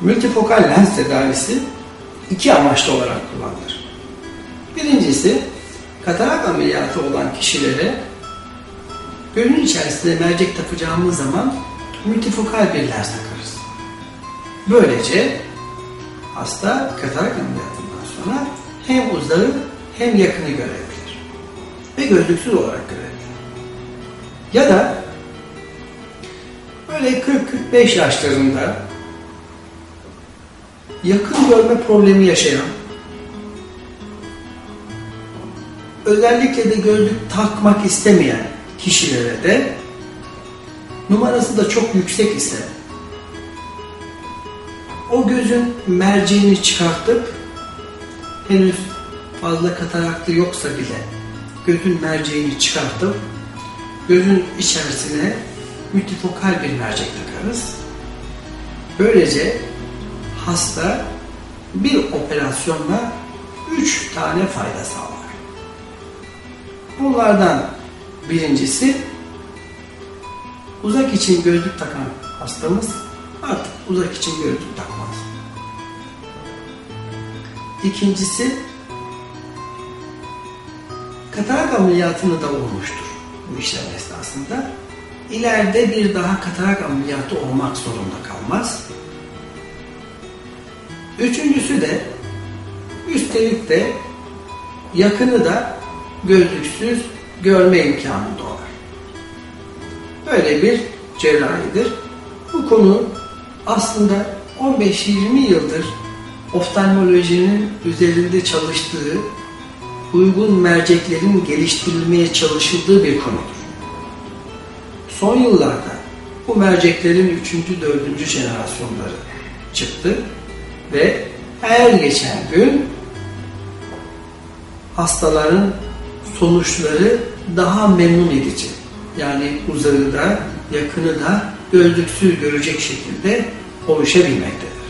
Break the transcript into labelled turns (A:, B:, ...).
A: multifokal lens tedavisi iki amaçlı olarak kullanılır. Birincisi, katarak ameliyatı olan kişilere gözün içerisinde mercek takacağımız zaman multifokal bir lens takarız. Böylece hasta katarak ameliyatından sonra hem uzağı hem yakını görebilir. Ve gözlüksüz olarak görebilir. Ya da böyle 40-45 yaşlarında yakın görme problemi yaşayan özellikle de gözlük takmak istemeyen kişilere de numarası da çok yüksek ise o gözün merceğini çıkartıp henüz fazla kataraktı yoksa bile gözün merceğini çıkartıp gözün içerisine multifokal bir mercek takarız. Böylece hasta bir operasyonla üç tane fayda sağlar. Bunlardan birincisi uzak için gözlük takan hastamız artık uzak için gözlük takmaz. İkincisi katarak ameliyatını da olmuştur bu işlem esnasında. İleride bir daha katarak ameliyatı olmak zorunda kalmaz. Üçüncüsü de üstelik de yakını da gözlüksüz görme imkanı doğar. Böyle bir cerrahidir. Bu konu aslında 15-20 yıldır oftalmolojinin üzerinde çalıştığı, uygun merceklerin geliştirilmeye çalışıldığı bir konudur. Son yıllarda bu merceklerin 3. 4. jenerasyonları çıktı ve her geçen gün hastaların sonuçları daha memnun edici. Yani uzağı da yakını da gözlüksüz görecek şekilde oluşabilmektedir.